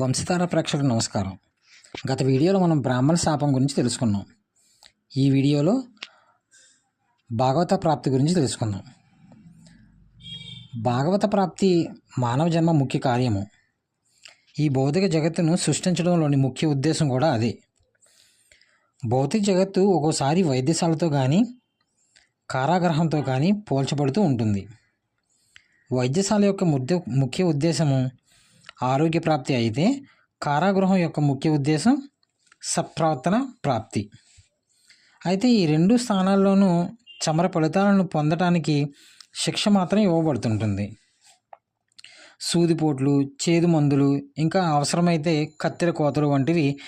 వంశధార ప్రేక్షకులకు నమస్కారం. గత వీడియోలో మనం బ్రాహ్మణ శాపం గురించి తెలుసుకున్నాం. ఈ వీడియోలో భాగవత ప్రాప్తి గురించి తెలుసుకుందాం భాగవత ప్రాప్తి మానవ జన్మ ముఖ్య కార్యము. ఈ భౌతిక జగత్తును సృష్టించడంలోని ముఖ్య ఉద్దేశం కూడా అదే. భౌతిక జగత్తు ఒక్కోసారి వైద్యశాలతో కానీ కారాగ్రహంతో కానీ పోల్చబడుతూ ఉంటుంది. వైద్యశాల యొక్క ముద్ద ముఖ్య ఉద్దేశము ఆరోగ్య ప్రాప్తి అయితే కారాగృహం యొక్క ముఖ్య ఉద్దేశం సప్రవర్తన ప్రాప్తి. అయితే ఈ రెండు స్థానాల్లోనూ చమర ఫలితాలను పొందడానికి శిక్ష మాత్రం ఇవ్వబడుతుంటుంది. సూదిపోట్లు చేదు మందులు ఇంకా అవసరమైతే కత్తెర కోతలు వంటివి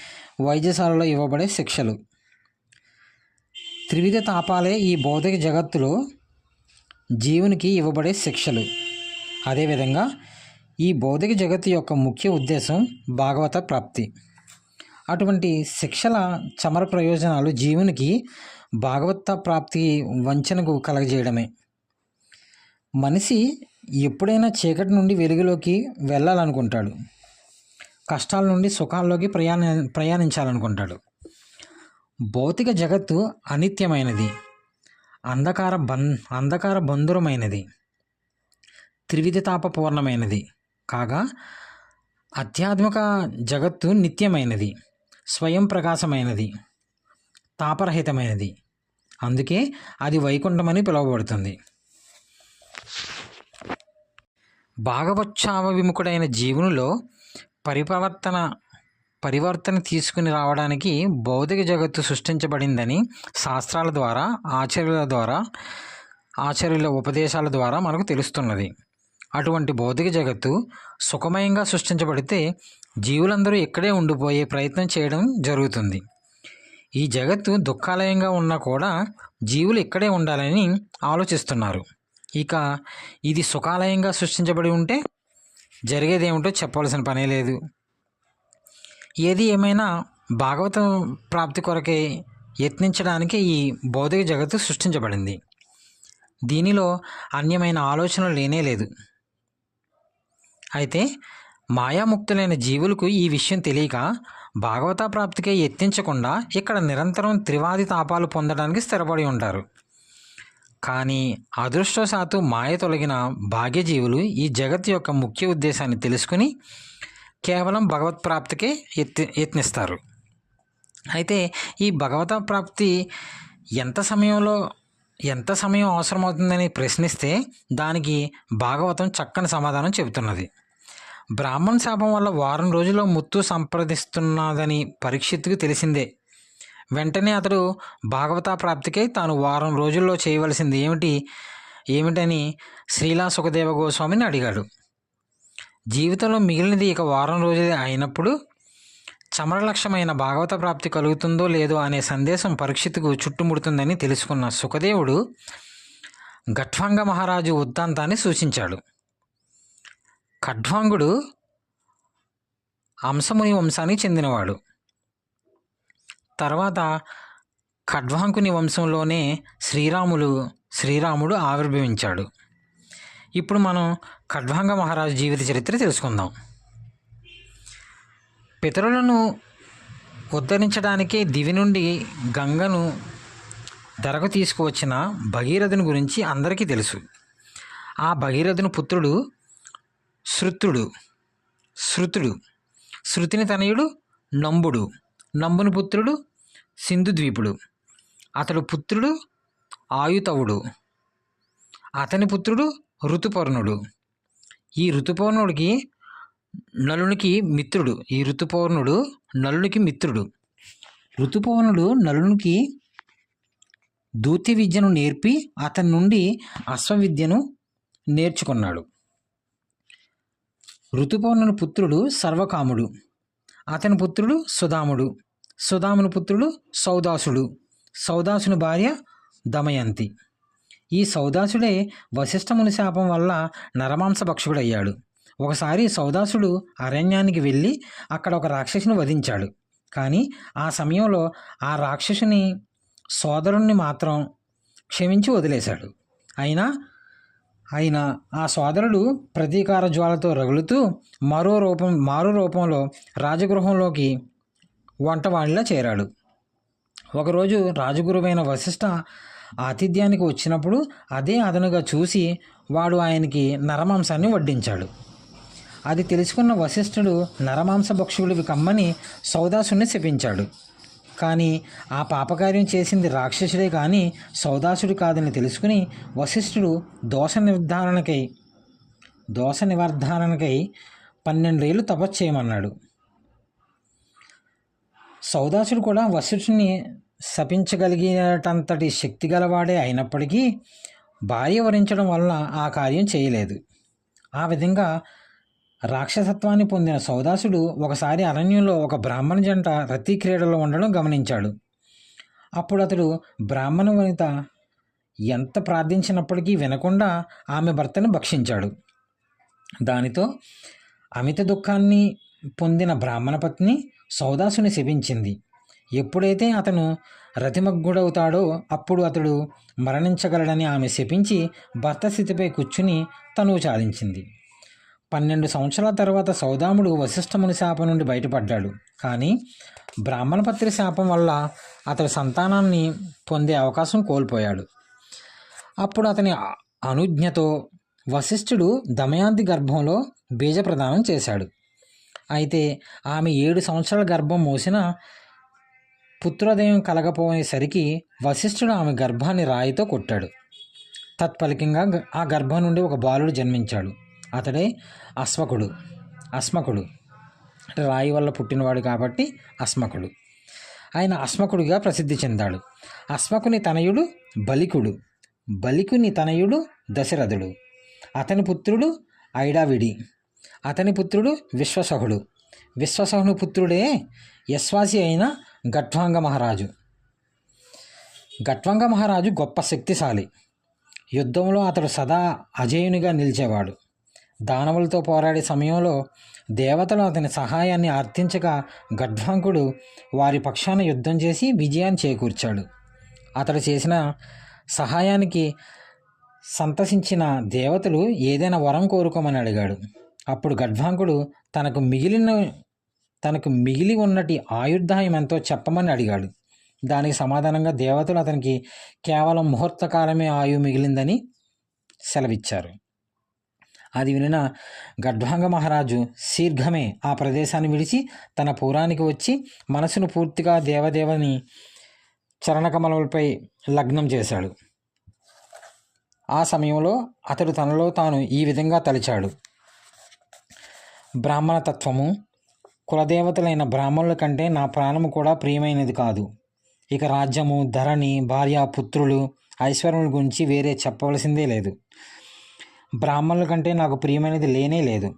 వైద్యశాలలో ఇవ్వబడే శిక్షలు. త్రివిధ తాపాలే ఈ భౌతిక జగత్తులో జీవునికి ఇవ్వబడే శిక్షలు. అదేవిధంగా ఈ భౌతిక జగత్తు యొక్క ముఖ్య ఉద్దేశం భాగవత ప్రాప్తి. అటువంటి శిక్షల చమర ప్రయోజనాలు జీవునికి భాగవత ప్రాప్తి వంచనకు కలగజేయడమే. మనిషి ఎప్పుడైనా చీకటి నుండి వెలుగులోకి వెళ్ళాలనుకుంటాడు. కష్టాల నుండి సుఖాల్లోకి ప్రయాణ ప్రయాణించాలనుకుంటాడు. భౌతిక జగత్తు అనిత్యమైనది. అంధకార బం అంధకార బంధురమైనది. త్రివిధ తాపపూర్ణమైనది కాగా ఆధ్యాత్మిక జగత్తు నిత్యమైనది స్వయం ప్రకాశమైనది తాపరహితమైనది. అందుకే అది వైకుంఠమని పిలువబడుతుంది. భాగవచ్చావ విముఖుడైన జీవునిలో పరిపవర్తన పరివర్తన తీసుకుని రావడానికి భౌతిక జగత్తు సృష్టించబడిందని శాస్త్రాల ద్వారా ఆచార్యుల ద్వారా ఆచార్యుల ఉపదేశాల ద్వారా మనకు తెలుస్తున్నది. అటువంటి భౌతిక జగత్తు సుఖమయంగా సృష్టించబడితే జీవులందరూ ఇక్కడే ఉండిపోయే ప్రయత్నం చేయడం జరుగుతుంది. ఈ జగత్తు దుఃఖాలయంగా ఉన్నా కూడా జీవులు ఇక్కడే ఉండాలని ఆలోచిస్తున్నారు. ఇక ఇది సుఖాలయంగా సృష్టించబడి ఉంటే జరిగేదేమిటో చెప్పవలసిన పనే లేదు. ఏది ఏమైనా భాగవతం ప్రాప్తి కొరకే యత్నించడానికి ఈ భౌతిక జగత్తు సృష్టించబడింది. దీనిలో అన్యమైన ఆలోచన లేనే లేదు. అయితే మాయాముక్తులైన జీవులకు ఈ విషయం తెలియక భాగవత ప్రాప్తికే యత్నించకుండా ఇక్కడ నిరంతరం త్రివాది తాపాలు పొందడానికి స్థిరపడి ఉంటారు. కానీ అదృష్టవశాత్తు మాయ తొలగిన భాగ్యజీవులు ఈ జగత్ యొక్క ముఖ్య ఉద్దేశాన్ని తెలుసుకుని కేవలం భగవత్ ప్రాప్తికే యత్ యత్నిస్తారు. అయితే ఈ భగవత ప్రాప్తి ఎంత సమయంలో ఎంత సమయం అవసరమవుతుందని ప్రశ్నిస్తే దానికి భాగవతం చక్కని సమాధానం చెబుతున్నది. బ్రాహ్మణ శాపం వల్ల వారం రోజుల్లో ముత్తు సంప్రదిస్తున్నదని పరీక్షిత్తుకు తెలిసిందే. వెంటనే అతడు భాగవత ప్రాప్తికై తాను వారం రోజుల్లో చేయవలసింది ఏమిటి? ఏమిటని శ్రీలా సుఖదేవ గోస్వామిని అడిగాడు. జీవితంలో మిగిలినది ఇక వారం రోజులే అయినప్పుడు చమరలక్ష్యమైన భాగవత ప్రాప్తి కలుగుతుందో లేదో అనే సందేశం పరీక్షిత్తుకు చుట్టుముడుతుందని తెలుసుకున్న సుఖదేవుడు గట్వాంగ మహారాజు వృత్తాంతాన్ని సూచించాడు. ఖడ్వాంగుడు అంశముని వంశానికి చెందినవాడు. తర్వాత ఖడ్వాంకుని వంశంలోనే శ్రీరాములు శ్రీరాముడు ఆవిర్భవించాడు. ఇప్పుడు మనం ఖడ్వాంగ మహారాజు జీవిత చరిత్ర తెలుసుకుందాం. పితరులను ఉద్ధరించడానికే దివి నుండి గంగను ధరకు తీసుకువచ్చిన భగీరథుని గురించి అందరికీ తెలుసు. ఆ భగీరథుని పుత్రుడు శృతుడు శృతుడు శృతిని తనయుడు నంబుడు నంబుని పుత్రుడు సింధుద్వీపుడు అతడు పుత్రుడు ఆయుతవుడు అతని పుత్రుడు ఋతుపర్ణుడు. ఈ ఋతుపర్ణుడికి నలునికి మిత్రుడు. ఈ ఋతుపౌర్ణుడు నలునికి మిత్రుడు. ఋతుపౌర్ణుడు నలునికి దూతి విద్యను నేర్పి అతని నుండి అశ్వవిద్యను నేర్చుకున్నాడు. ఋతుపౌర్ణుని పుత్రుడు సర్వకాముడు. అతని పుత్రుడు సుధాముడు. సుధాముని పుత్రుడు సౌదాసుడు. సౌదాసుని భార్య దమయంతి. ఈ సౌదాసుడే వశిష్ఠముని శాపం వల్ల నరమాంస భక్షకుడయ్యాడు ఒకసారి సౌదాసుడు అరణ్యానికి వెళ్ళి అక్కడ ఒక రాక్షసుని వధించాడు. కానీ ఆ సమయంలో ఆ రాక్షసుని సోదరుణ్ణి మాత్రం క్షమించి వదిలేశాడు. అయినా అయినా ఆ సోదరుడు ప్రతీకార జ్వాలతో రగులుతూ మరో రూపం మారు రూపంలో రాజగృహంలోకి వంటవాణిలా చేరాడు. ఒకరోజు రాజగురువైన వశిష్ఠ ఆతిథ్యానికి వచ్చినప్పుడు అదే అదనుగా చూసి వాడు ఆయనకి నరమాంసాన్ని వడ్డించాడు. అది తెలుసుకున్న వశిష్ఠుడు నరమాంస భక్షుడివి కమ్మని సౌదాసుని శపించాడు. కానీ ఆ పాపకార్యం చేసింది రాక్షసుడే కానీ సౌదాసుడు కాదని తెలుసుకుని వశిష్ఠుడు దోష నిర్ధారణకై దోష నివర్ధారణకై పన్నెండేళ్ళు తపస్సు చేయమన్నాడు. సౌదాసుడు కూడా వశిష్ఠుని శపించగలిగేటంతటి శక్తి గలవాడే అయినప్పటికీ భార్య వరించడం వలన ఆ కార్యం చేయలేదు. ఆ విధంగా రాక్షసత్వాన్ని పొందిన సౌదాసుడు ఒకసారి అరణ్యంలో ఒక బ్రాహ్మణ జంట రతి క్రీడలో ఉండడం గమనించాడు. అప్పుడు అతడు బ్రాహ్మణ వనిత ఎంత ప్రార్థించినప్పటికీ వినకుండా ఆమె భర్తను భక్షించాడు. దానితో అమిత దుఃఖాన్ని పొందిన బ్రాహ్మణ పత్ని సౌదాసుని శపించింది. ఎప్పుడైతే అతను రతిమగ్గుడవుతాడో అప్పుడు అతడు మరణించగలడని ఆమె శపించి భర్త స్థితిపై కూర్చుని తనువు చాలించింది పన్నెండు సంవత్సరాల తర్వాత సౌదాముడు వశిష్ఠముని శాపం నుండి బయటపడ్డాడు. కానీ బ్రాహ్మణపత్రి శాపం వల్ల అతడి సంతానాన్ని పొందే అవకాశం కోల్పోయాడు. అప్పుడు అతని అనుజ్ఞతో వశిష్ఠుడు దమయాంతి గర్భంలో బీజప్రదానం చేశాడు. అయితే ఆమె ఏడు సంవత్సరాల గర్భం మోసిన పుత్రోదయం కలగపోయేసరికి వశిష్ఠుడు ఆమె గర్భాన్ని రాయితో కొట్టాడు. తత్ఫలికంగా ఆ గర్భం నుండి ఒక బాలుడు జన్మించాడు. అతడే అశ్వకుడు అస్మకుడు. అంటే రాయి వల్ల పుట్టినవాడు కాబట్టి అస్మకుడు. ఆయన అస్మకుడిగా ప్రసిద్ధి చెందాడు. అస్మకుని తనయుడు బలికుడు. బలికుని తనయుడు దశరథుడు. అతని పుత్రుడు ఐడావిడి. అతని పుత్రుడు విశ్వసహుడు. విశ్వసహుని పుత్రుడే యశ్వాసి అయిన గట్వాంగ మహారాజు. గట్వాంగ మహారాజు గొప్ప శక్తిశాలి. యుద్ధంలో అతడు సదా అజేయునిగా నిలిచేవాడు. దానవులతో పోరాడే సమయంలో దేవతలు అతని సహాయాన్ని అర్థించగా గడ్వాంకుడు వారి పక్షాన యుద్ధం చేసి విజయాన్ని చేకూర్చాడు. అతడు చేసిన సహాయానికి సంతసించిన దేవతలు ఏదైనా వరం కోరుకోమని అడిగాడు. అప్పుడు గడ్వాంకుడు తనకు మిగిలిన తనకు మిగిలి ఉన్నటి ఆయుర్దాయం ఎంతో చెప్పమని అడిగాడు. దానికి సమాధానంగా దేవతలు అతనికి కేవలం ముహూర్త కాలమే మిగిలిందని సెలవిచ్చారు. అది వినిన గడ్వాంగ మహారాజు శీఘ్రమే ఆ ప్రదేశాన్ని విడిచి తన పురానికి వచ్చి మనసును పూర్తిగా దేవదేవని చరణకమలపై లగ్నం చేశాడు. ఆ సమయంలో అతడు తనలో తాను ఈ విధంగా తలిచాడు. బ్రాహ్మణ తత్వము కులదేవతలైన బ్రాహ్మణుల కంటే నా ప్రాణము కూడా ప్రియమైనది కాదు. ఇక రాజ్యము ధరణి భార్య పుత్రులు ఐశ్వర్యుల గురించి వేరే చెప్పవలసిందే లేదు. బ్రాహ్మణుల కంటే నాకు ప్రియమైనది లేనే లేదు.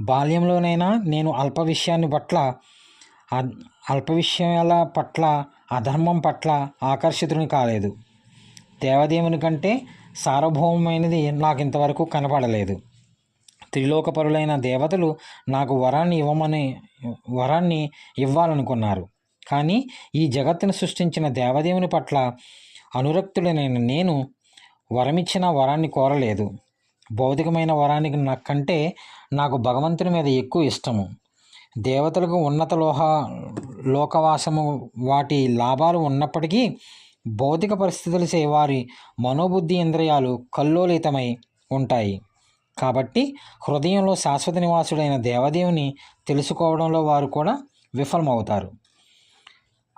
బాల్యంలోనైనా నేను అల్ప విషయాన్ని పట్ల అల్ప విషయాల పట్ల అధర్మం పట్ల ఆకర్షితుని కాలేదు. దేవదేవుని కంటే సార్వభౌమమైనది నాకు ఇంతవరకు కనపడలేదు. త్రిలోకపరులైన దేవతలు నాకు వరాన్ని ఇవ్వమని వరాన్ని ఇవ్వాలనుకున్నారు. కానీ ఈ జగత్తును సృష్టించిన దేవదేవుని పట్ల అనురక్తుడైన నేను వరమిచ్చిన వరాన్ని కోరలేదు. భౌతికమైన వరానికి నాకంటే నాకు భగవంతుని మీద ఎక్కువ ఇష్టము. దేవతలకు ఉన్నత లోహ లోకవాసము వాటి లాభాలు ఉన్నప్పటికీ భౌతిక పరిస్థితులచే వారి మనోబుద్ధి ఇంద్రియాలు కల్లోలితమై ఉంటాయి. కాబట్టి హృదయంలో శాశ్వత నివాసుడైన దేవదేవుని తెలుసుకోవడంలో వారు కూడా విఫలమవుతారు.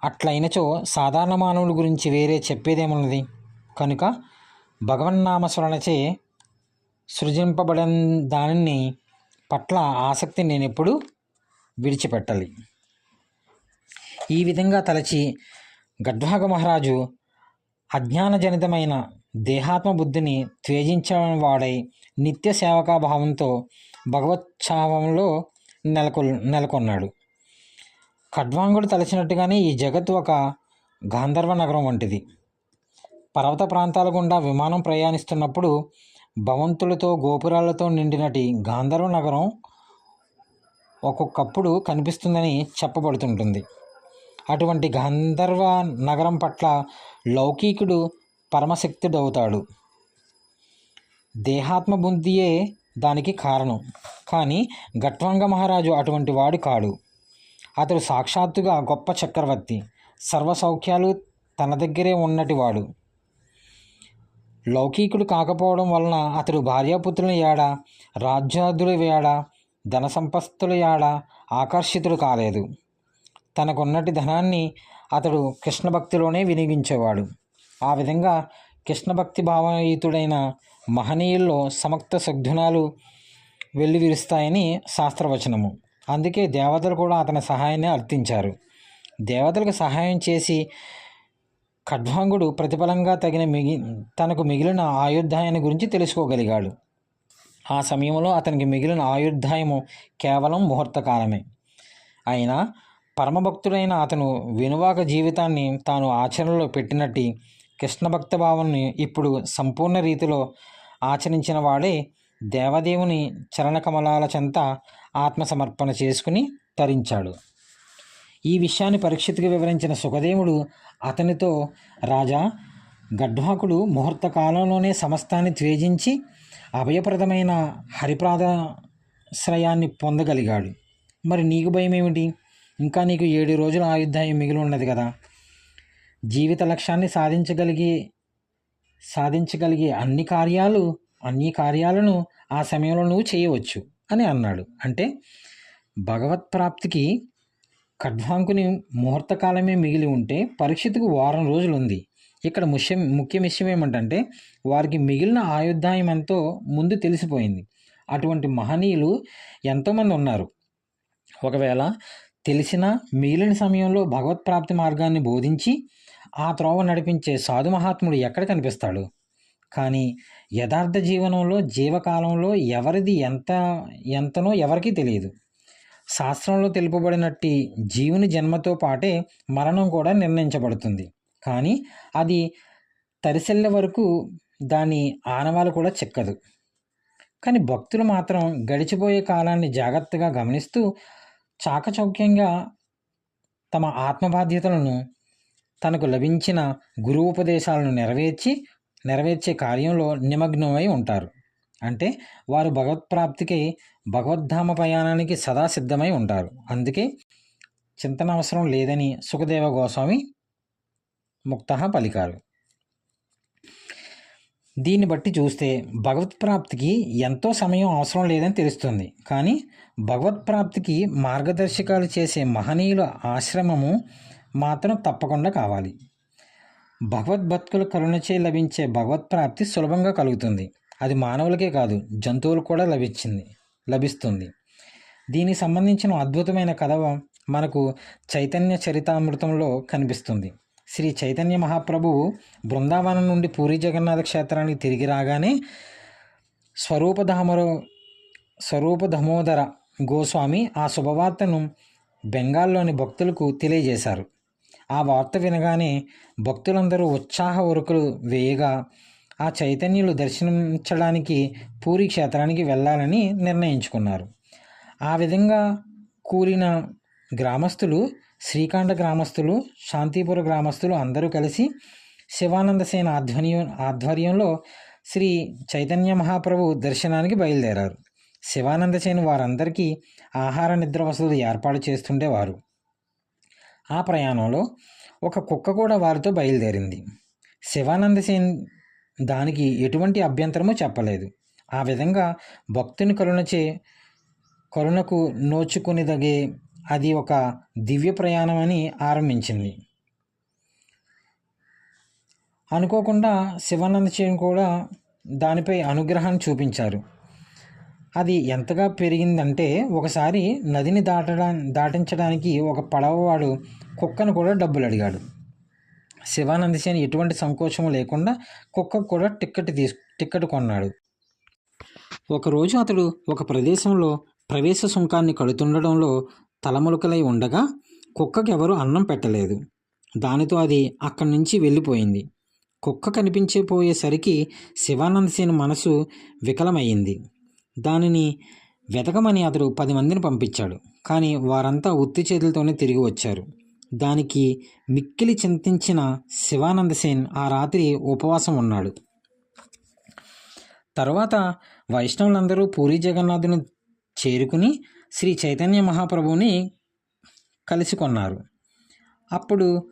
అట్లయినచో సాధారణ మానవుల గురించి వేరే చెప్పేదేమున్నది? కనుక భగవన్నామస్మరణచే సృజింపబడిన దానిని పట్ల ఆసక్తి నేను ఎప్పుడు విడిచిపెట్టాలి. ఈ విధంగా తలచి గడ్వాగ మహారాజు అజ్ఞానజనితమైన దేహాత్మ బుద్ధిని త్వేజించిన వాడై నిత్య సేవకా భావంతో భగవత్సావంలో నెలకొ నెలకొన్నాడు. ఖడ్వాంగుడు తలచినట్టుగానే ఈ జగత్ ఒక గాంధర్వ నగరం వంటిది. పర్వత ప్రాంతాల గుండా విమానం ప్రయాణిస్తున్నప్పుడు భవంతులతో గోపురాలతో నిండినటి గాంధర్వ నగరం ఒక్కొక్కప్పుడు కనిపిస్తుందని చెప్పబడుతుంటుంది. అటువంటి గంధర్వ నగరం పట్ల లౌకికుడు పరమశక్తుడవుతాడు. దేహాత్మ బుద్ధియే దానికి కారణం. కానీ ఘట్వంగ మహారాజు అటువంటి వాడు కాడు. అతడు సాక్షాత్తుగా గొప్ప చక్రవర్తి. సర్వ సౌఖ్యాలు తన దగ్గరే ఉన్నటివాడు. లౌకికుడు కాకపోవడం వలన అతడు భార్యాపుత్రుల ఏడ రాజ్యాధుల ఏడ ధన సంపత్తుల ఏడ ఆకర్షితుడు కాలేదు. తనకున్నటి ధనాన్ని అతడు కృష్ణ భక్తిలోనే వినియోగించేవాడు. ఆ విధంగా కృష్ణ భక్తి భావయుతుడైన మహనీయుల్లో సమక్త సద్గుణాలు వెల్లివిరుస్తాయని శాస్త్రవచనము. అందుకే దేవతలు కూడా అతని సహాయాన్ని అర్థించారు దేవతలకు సహాయం చేసి ఖడ్వాంగుడు ప్రతిఫలంగా తగిన మిగి తనకు మిగిలిన ఆయుర్దాయాన్ని గురించి తెలుసుకోగలిగాడు. ఆ సమయంలో అతనికి మిగిలిన ఆయుర్ధాయము కేవలం ముహూర్తకాలమే అయినా పరమభక్తుడైన అతను వినువాక జీవితాన్ని తాను ఆచరణలో పెట్టినట్టి కృష్ణభక్త భావాన్ని ఇప్పుడు సంపూర్ణ రీతిలో ఆచరించిన వాడే దేవదేవుని చరణకమలాల చెంత ఆత్మసమర్పణ చేసుకుని తరించాడు. ఈ విషయాన్ని పరీక్షిత్తుకు వివరించిన సుఖదేవుడు అతనితో రాజా గడ్వాకుడు ముహూర్త కాలంలోనే సమస్తాన్ని త్వేజించి అభయప్రదమైన హరిప్రాదాశ్రయాన్ని పొందగలిగాడు. మరి నీకు భయం ఏమిటి ఇంకా నీకు ఏడు రోజుల ఆయుద్ధాయం మిగిలి ఉన్నది కదా. జీవిత లక్ష్యాన్ని సాధించగలిగి సాధించగలిగే అన్ని కార్యాలు అన్ని కార్యాలను ఆ సమయంలో నువ్వు చేయవచ్చు అని అన్నాడు. అంటే భగవత్ ప్రాప్తికి ఖడ్వాంకుని ముహూర్తకాలమే మిగిలి ఉంటే పరీక్షతకు వారం రోజులు ఉంది ఇక్కడ ముఖ్య ముఖ్య విషయం ఏమంటే వారికి మిగిలిన ఆయుధాయం ఎంతో ముందు తెలిసిపోయింది. అటువంటి మహనీయులు ఎంతోమంది ఉన్నారు. ఒకవేళ తెలిసిన మిగిలిన సమయంలో భగవత్ ప్రాప్తి మార్గాన్ని బోధించి ఆ త్రోవ నడిపించే సాధు మహాత్ముడు ఎక్కడ కనిపిస్తాడు? కానీ యథార్థ జీవనంలో జీవకాలంలో ఎవరిది ఎంత ఎంతనో ఎవరికీ తెలియదు. శాస్త్రంలో తెలుపబడినట్టి జీవుని జన్మతో పాటే మరణం కూడా నిర్ణయించబడుతుంది. కానీ అది తరిసెళ్ళే వరకు దాని ఆనవాలు కూడా చిక్కదు. కానీ భక్తులు మాత్రం గడిచిపోయే కాలాన్ని జాగ్రత్తగా గమనిస్తూ చాకచౌక్యంగా తమ ఆత్మబాధ్యతలను తనకు లభించిన గురువు ఉపదేశాలను నెరవేర్చి నెరవేర్చే కార్యంలో నిమగ్నమై ఉంటారు. అంటే వారు భగవత్ప్రాప్తికి భగవద్ధామ ప్రయాణానికి సదా సిద్ధమై ఉంటారు. అందుకే చింతన అవసరం లేదని సుఖదేవ గోస్వామి ముక్త పలికారు. దీన్ని బట్టి చూస్తే భగవత్ప్రాప్తికి ఎంతో సమయం అవసరం లేదని తెలుస్తుంది. కానీ భగవత్ప్రాప్తికి మార్గదర్శకాలు చేసే మహనీయుల ఆశ్రమము మాత్రం తప్పకుండా కావాలి. భగవద్భక్తుల కరుణచే లభించే భగవత్ప్రాప్తి సులభంగా కలుగుతుంది. అది మానవులకే కాదు జంతువులు కూడా లభించింది. లభిస్తుంది. దీనికి సంబంధించిన అద్భుతమైన కథ మనకు చైతన్య చరితామృతంలో కనిపిస్తుంది. శ్రీ చైతన్య మహాప్రభువు బృందావనం నుండి పూరి జగన్నాథ క్షేత్రానికి తిరిగి రాగానే స్వరూపధామరో స్వరూపధమోదర గోస్వామి ఆ శుభవార్తను బెంగాల్లోని భక్తులకు తెలియజేశారు. ఆ వార్త వినగానే భక్తులందరూ ఉత్సాహ ఉరుకులు వేయగా ఆ చైతన్యులు దర్శించడానికి పూరి క్షేత్రానికి వెళ్ళాలని నిర్ణయించుకున్నారు. ఆ విధంగా కూలిన గ్రామస్తులు శ్రీకాండ గ్రామస్తులు శాంతిపుర గ్రామస్తులు అందరూ కలిసి శివానంద సేన ఆధ్వర్యం ఆధ్వర్యంలో శ్రీ చైతన్య మహాప్రభు దర్శనానికి బయలుదేరారు. శివానంద సేన వారందరికీ ఆహార నిద్ర వసతులు ఏర్పాటు చేస్తుండేవారు. ఆ ప్రయాణంలో ఒక కుక్క కూడా వారితో బయలుదేరింది. శివానంద సేన్ దానికి ఎటువంటి అభ్యంతరము చెప్పలేదు. ఆ విధంగా భక్తుని కరుణచే కరుణకు నోచుకునిదగే అది ఒక దివ్య ప్రయాణం అని ఆరంభించింది. అనుకోకుండా శివానంద చేన్ కూడా దానిపై అనుగ్రహాన్ని చూపించారు. అది ఎంతగా పెరిగిందంటే ఒకసారి నదిని దాటడా దాటించడానికి ఒక పడవవాడు కుక్కను కూడా డబ్బులు అడిగాడు. శివానంద సేన్ ఎటువంటి సంకోచం లేకుండా కుక్కకు కూడా టిక్కెట్ తీసు టిక్కెట్ కొన్నాడు. ఒకరోజు అతడు ఒక ప్రదేశంలో ప్రవేశ సుంకాన్ని కడుతుండడంలో తలములకలై ఉండగా కుక్కకి ఎవరు అన్నం పెట్టలేదు. దానితో అది అక్కడి నుంచి వెళ్ళిపోయింది. కుక్క కనిపించే పోయేసరికి శివానంద సేన్ మనసు వికలమయ్యింది. దానిని వెతకమని అతడు పది మందిని పంపించాడు. కానీ వారంతా ఉత్తి చేతులతోనే తిరిగి వచ్చారు. దానికి మిక్కిలి చింతించిన శివానంద సేన్ ఆ రాత్రి ఉపవాసం ఉన్నాడు. తర్వాత వైష్ణవులందరూ పూరి జగన్నాథుని చేరుకుని శ్రీ చైతన్య మహాప్రభువుని కలుసుకున్నారు. అప్పుడు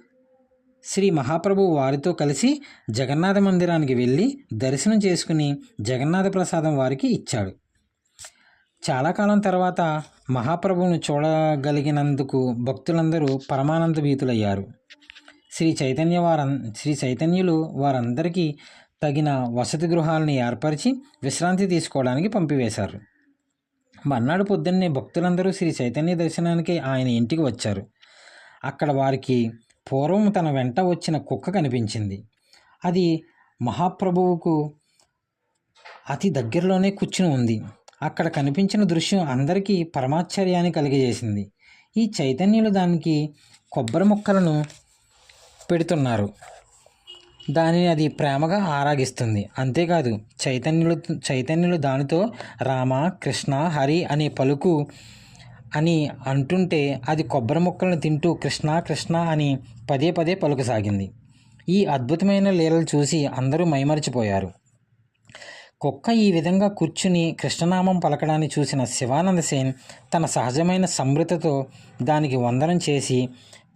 శ్రీ మహాప్రభు వారితో కలిసి జగన్నాథ మందిరానికి వెళ్ళి దర్శనం చేసుకుని జగన్నాథ ప్రసాదం వారికి ఇచ్చాడు. చాలా కాలం తర్వాత మహాప్రభువును చూడగలిగినందుకు భక్తులందరూ పరమానంద భీతులయ్యారు. శ్రీ చైతన్య వారం శ్రీ చైతన్యులు వారందరికీ తగిన వసతి గృహాలను ఏర్పరిచి విశ్రాంతి తీసుకోవడానికి పంపివేశారు. మర్నాడు పొద్దున్నే భక్తులందరూ శ్రీ చైతన్య దర్శనానికి ఆయన ఇంటికి వచ్చారు. అక్కడ వారికి పూర్వం తన వెంట వచ్చిన కుక్క కనిపించింది. అది మహాప్రభువుకు అతి దగ్గరలోనే కూర్చుని ఉంది. అక్కడ కనిపించిన దృశ్యం అందరికీ పరమాశ్చర్యాన్ని కలిగజేసింది. ఈ చైతన్యులు దానికి కొబ్బరి ముక్కలను పెడుతున్నారు. దానిని అది ప్రేమగా ఆరాగిస్తుంది. అంతేకాదు చైతన్యులు చైతన్యులు దానితో రామ కృష్ణ హరి అనే పలుకు అని అంటుంటే అది కొబ్బరి ముక్కలను తింటూ కృష్ణ కృష్ణ అని పదే పదే పలుకసాగింది. ఈ అద్భుతమైన లీలలు చూసి అందరూ మైమరిచిపోయారు. కుక్క ఈ విధంగా కూర్చుని కృష్ణనామం పలకడాన్ని చూసిన శివానంద సేన్ తన సహజమైన సమృతతో దానికి వందనం చేసి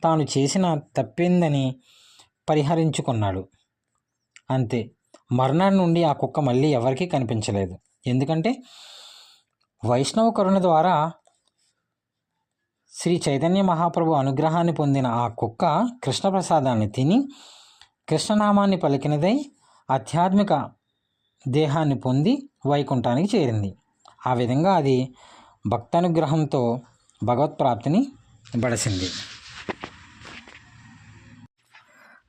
తాను చేసిన తప్పిందని పరిహరించుకున్నాడు. అంతే. మర్నాడు నుండి ఆ కుక్క మళ్ళీ ఎవరికీ కనిపించలేదు. ఎందుకంటే వైష్ణవ కరుణ ద్వారా శ్రీ చైతన్య మహాప్రభు అనుగ్రహాన్ని పొందిన ఆ కుక్క కృష్ణప్రసాదాన్ని తిని కృష్ణనామాన్ని పలికినదై ఆధ్యాత్మిక దేహాన్ని పొంది వైకుంఠానికి చేరింది. ఆ విధంగా అది భక్తానుగ్రహంతో భగవత్ప్రాప్తిని బడసింది.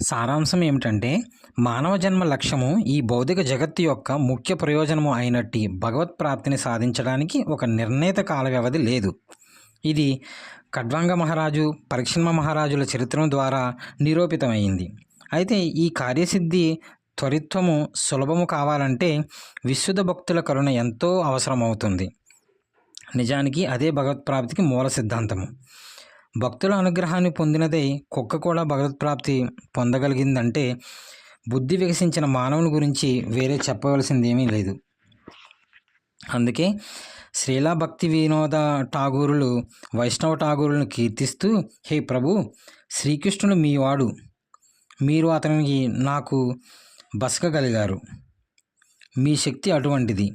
సారాంశం ఏమిటంటే మానవ జన్మ లక్ష్యము ఈ భౌతిక జగత్తు యొక్క ముఖ్య ప్రయోజనము అయినట్టి భగవత్ ప్రాప్తిని సాధించడానికి ఒక నిర్ణీత కాల వ్యవధి లేదు. ఇది ఖడ్వాంగ మహారాజు పరీక్షణ మహారాజుల చరిత్ర ద్వారా నిరూపితమైంది. అయితే ఈ కార్యసిద్ధి త్వరిత్వము సులభము కావాలంటే విశుద్ధ భక్తుల కరుణ ఎంతో అవసరమవుతుంది. నిజానికి అదే భగవత్ప్రాప్తికి మూల సిద్ధాంతము. భక్తుల అనుగ్రహాన్ని పొందినదే కుక్క కూడా భగవత్ప్రాప్తి పొందగలిగిందంటే బుద్ధి వికసించిన మానవుని గురించి వేరే చెప్పవలసిందేమీ లేదు. అందుకే శ్రీలా భక్తి వినోద ఠాగూరులు వైష్ణవ ఠాగూరులను కీర్తిస్తూ హే ప్రభు శ్రీకృష్ణుడు మీ వాడు మీరు అతనికి నాకు బసకగలిగారు. మీ శక్తి అటువంటిది.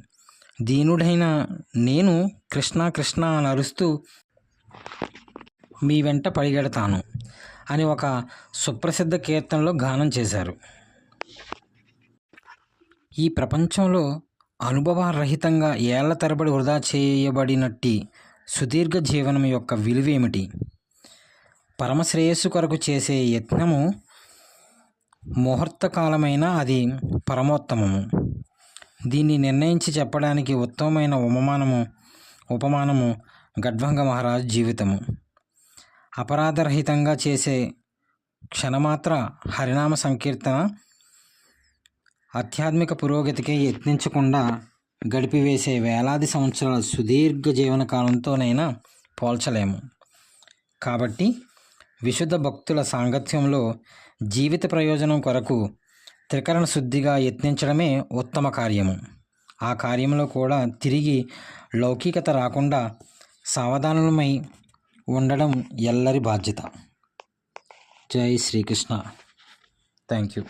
దీనుడైన నేను కృష్ణ కృష్ణ అని అరుస్తూ మీ వెంట పరిగెడతాను అని ఒక సుప్రసిద్ధ కీర్తనలో గానం చేశారు. ఈ ప్రపంచంలో అనుభవరహితంగా ఏళ్ళ తరబడి వృధా చేయబడినట్టి సుదీర్ఘ జీవనం యొక్క విలువేమిటి? పరమశ్రేయస్సు కొరకు చేసే యత్నము ముహూర్తకాలమైన అది పరమోత్తమము. దీన్ని నిర్ణయించి చెప్పడానికి ఉత్తమమైన ఉపమానము ఉపమానము గడ్వంగ మహారాజ్ జీవితము. అపరాధరహితంగా చేసే క్షణమాత్ర హరినామ సంకీర్తన ఆధ్యాత్మిక పురోగతికి యత్నించకుండా గడిపివేసే వేలాది సంవత్సరాల సుదీర్ఘ జీవన కాలంతోనైనా పోల్చలేము. కాబట్టి విశుద్ధ భక్తుల సాంగత్యంలో జీవిత ప్రయోజనం కొరకు త్రికరణ శుద్ధిగా యత్నించడమే ఉత్తమ కార్యము. ఆ కార్యంలో కూడా తిరిగి లౌకికత రాకుండా సావధానమై ఉండడం ఎల్లరి బాధ్యత. జై శ్రీకృష్ణ. Thank you